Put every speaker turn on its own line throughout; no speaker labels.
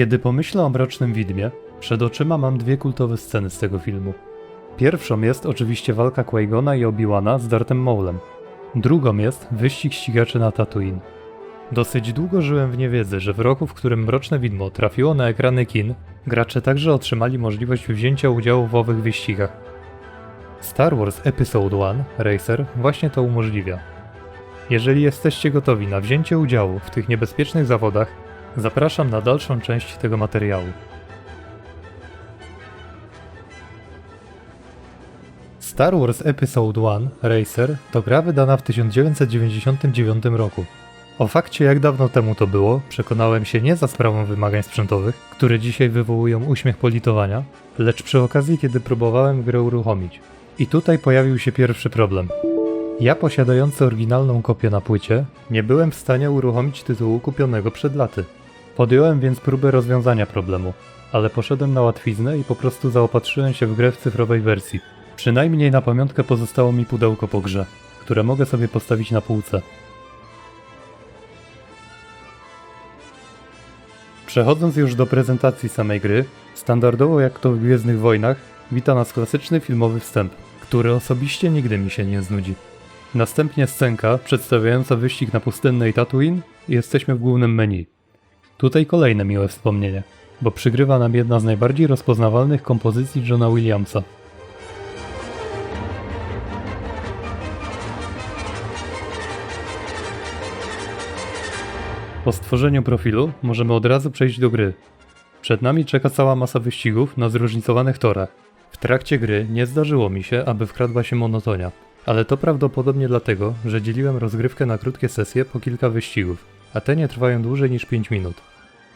Kiedy pomyślę o Mrocznym Widmie, przed oczyma mam dwie kultowe sceny z tego filmu. Pierwszą jest oczywiście walka Qui-Gona i Obi-Wana z Dartem Maulem. Drugą jest wyścig ścigaczy na Tatooine. Dosyć długo żyłem w niewiedzy, że w roku, w którym Mroczne Widmo trafiło na ekrany kin, gracze także otrzymali możliwość wzięcia udziału w owych wyścigach. Star Wars Episode 1 Racer właśnie to umożliwia. Jeżeli jesteście gotowi na wzięcie udziału w tych niebezpiecznych zawodach, zapraszam na dalszą część tego materiału. Star Wars Episode 1 Racer to gra wydana w 1999 roku. O fakcie jak dawno temu to było, przekonałem się nie za sprawą wymagań sprzętowych, które dzisiaj wywołują uśmiech politowania, lecz przy okazji kiedy próbowałem grę uruchomić. I tutaj pojawił się pierwszy problem. Ja posiadający oryginalną kopię na płycie, nie byłem w stanie uruchomić tytułu kupionego przed laty. Podjąłem więc próbę rozwiązania problemu, ale poszedłem na łatwiznę i po prostu zaopatrzyłem się w grę w cyfrowej wersji. Przynajmniej na pamiątkę pozostało mi pudełko po grze, które mogę sobie postawić na półce. Przechodząc już do prezentacji samej gry, standardowo jak to w Gwiezdnych Wojnach, wita nas klasyczny filmowy wstęp, który osobiście nigdy mi się nie znudzi. Następnie scenka przedstawiająca wyścig na pustynnej Tatooine i jesteśmy w głównym menu. Tutaj kolejne miłe wspomnienie, bo przygrywa nam jedna z najbardziej rozpoznawalnych kompozycji Johna Williamsa. Po stworzeniu profilu możemy od razu przejść do gry. Przed nami czeka cała masa wyścigów na zróżnicowanych torach. W trakcie gry nie zdarzyło mi się, aby wkradła się monotonia, ale to prawdopodobnie dlatego, że dzieliłem rozgrywkę na krótkie sesje po kilka wyścigów, a te nie trwają dłużej niż 5 minut.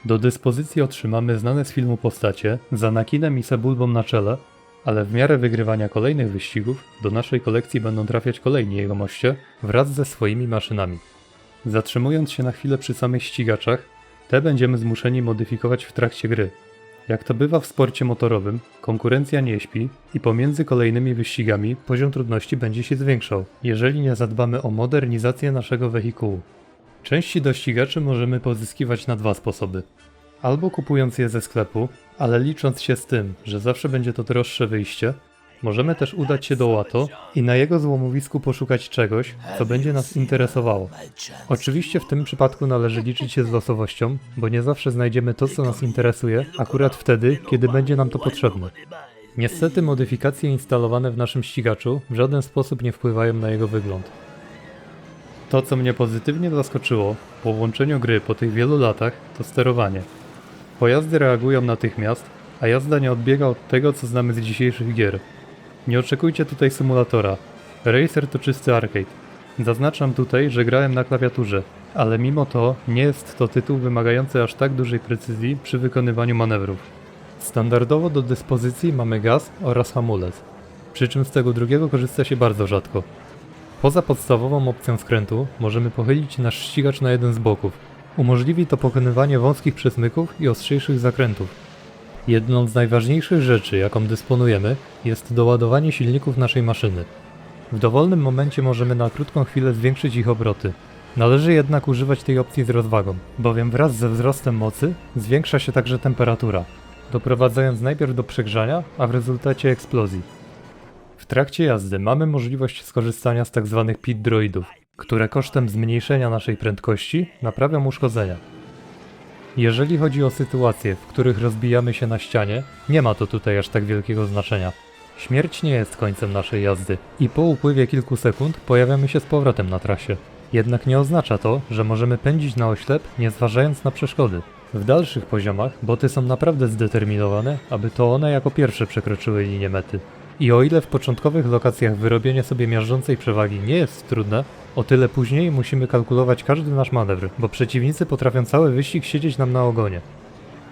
Do dyspozycji otrzymamy znane z filmu postacie z Anakinem i Sebulbą na czele, ale w miarę wygrywania kolejnych wyścigów do naszej kolekcji będą trafiać kolejni jegomoście wraz ze swoimi maszynami. Zatrzymując się na chwilę przy samych ścigaczach, te będziemy zmuszeni modyfikować w trakcie gry. Jak to bywa w sporcie motorowym, konkurencja nie śpi i pomiędzy kolejnymi wyścigami poziom trudności będzie się zwiększał, jeżeli nie zadbamy o modernizację naszego wehikułu. Części do ścigaczy możemy pozyskiwać na dwa sposoby. Albo kupując je ze sklepu, ale licząc się z tym, że zawsze będzie to droższe wyjście, możemy też udać się do Łato i na jego złomowisku poszukać czegoś, co będzie nas interesowało. Oczywiście w tym przypadku należy liczyć się z losowością, bo nie zawsze znajdziemy to, co nas interesuje, akurat wtedy, kiedy będzie nam to potrzebne. Niestety modyfikacje instalowane w naszym ścigaczu w żaden sposób nie wpływają na jego wygląd. To, co mnie pozytywnie zaskoczyło po włączeniu gry po tych wielu latach, to sterowanie. Pojazdy reagują natychmiast, a jazda nie odbiega od tego, co znamy z dzisiejszych gier. Nie oczekujcie tutaj symulatora. Racer to czysty arcade. Zaznaczam tutaj, że grałem na klawiaturze, ale mimo to nie jest to tytuł wymagający aż tak dużej precyzji przy wykonywaniu manewrów. Standardowo do dyspozycji mamy gaz oraz hamulec, przy czym z tego drugiego korzysta się bardzo rzadko. Poza podstawową opcją skrętu możemy pochylić nasz ścigacz na jeden z boków. Umożliwi to pokonywanie wąskich przesmyków i ostrzejszych zakrętów. Jedną z najważniejszych rzeczy, jaką dysponujemy, jest doładowanie silników naszej maszyny. W dowolnym momencie możemy na krótką chwilę zwiększyć ich obroty. Należy jednak używać tej opcji z rozwagą, bowiem wraz ze wzrostem mocy zwiększa się także temperatura, doprowadzając najpierw do przegrzania, a w rezultacie eksplozji. W trakcie jazdy mamy możliwość skorzystania z tzw. pit droidów, które kosztem zmniejszenia naszej prędkości naprawią uszkodzenia. Jeżeli chodzi o sytuacje, w których rozbijamy się na ścianie, nie ma to tutaj aż tak wielkiego znaczenia. Śmierć nie jest końcem naszej jazdy i po upływie kilku sekund pojawiamy się z powrotem na trasie. Jednak nie oznacza to, że możemy pędzić na oślep, nie zważając na przeszkody. W dalszych poziomach boty są naprawdę zdeterminowane, aby to one jako pierwsze przekroczyły linię mety. I o ile w początkowych lokacjach wyrobienie sobie miażdżącej przewagi nie jest trudne, o tyle później musimy kalkulować każdy nasz manewr, bo przeciwnicy potrafią cały wyścig siedzieć nam na ogonie.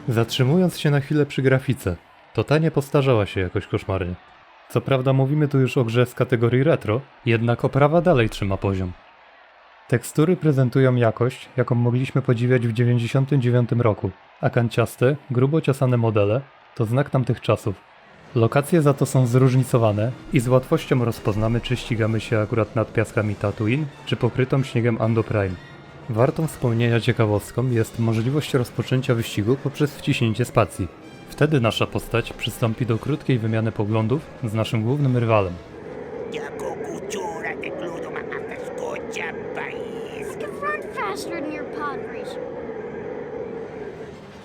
Zatrzymując się na chwilę przy grafice, to ta nie postarzała się jakoś koszmarnie. Co prawda mówimy tu już o grze z kategorii retro, jednak oprawa dalej trzyma poziom. Tekstury prezentują jakość, jaką mogliśmy podziwiać w 1999 roku, a kanciaste, grubo ciosane modele to znak tamtych czasów. Lokacje za to są zróżnicowane i z łatwością rozpoznamy, czy ścigamy się akurat nad piaskami Tatooine, czy pokrytą śniegiem Ando Prime. Wartą wspomnienia ciekawostką jest możliwość rozpoczęcia wyścigu poprzez wciśnięcie spacji. Wtedy nasza postać przystąpi do krótkiej wymiany poglądów z naszym głównym rywalem.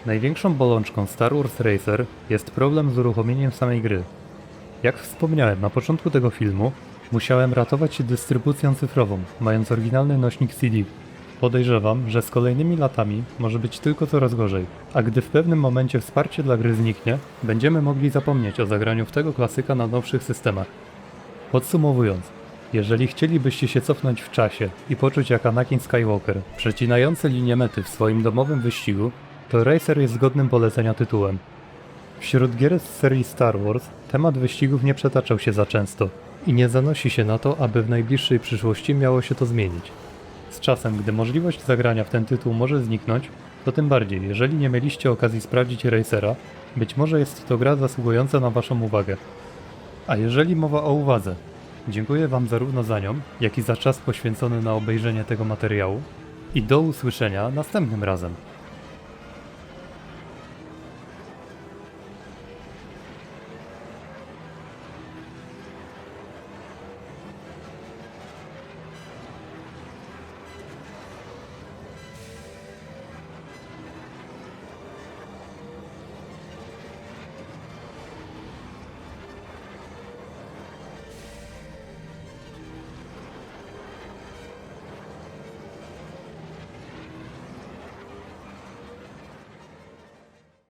Największą bolączką Star Wars Racer jest problem z uruchomieniem samej gry. Jak wspomniałem na początku tego filmu, musiałem ratować się dystrybucją cyfrową, mając oryginalny nośnik CD. Podejrzewam, że z kolejnymi latami może być tylko coraz gorzej, a gdy w pewnym momencie wsparcie dla gry zniknie, będziemy mogli zapomnieć o zagraniu w tego klasyka na nowszych systemach. Podsumowując, jeżeli chcielibyście się cofnąć w czasie i poczuć jak Anakin Skywalker, przecinający linię mety w swoim domowym wyścigu, to Racer jest godnym polecenia tytułem. Wśród gier z serii Star Wars temat wyścigów nie przetaczał się za często i nie zanosi się na to, aby w najbliższej przyszłości miało się to zmienić. Z czasem, gdy możliwość zagrania w ten tytuł może zniknąć, to tym bardziej, jeżeli nie mieliście okazji sprawdzić Racera, być może jest to gra zasługująca na Waszą uwagę. A jeżeli mowa o uwadze, dziękuję Wam zarówno za nią, jak i za czas poświęcony na obejrzenie tego materiału i do usłyszenia następnym razem.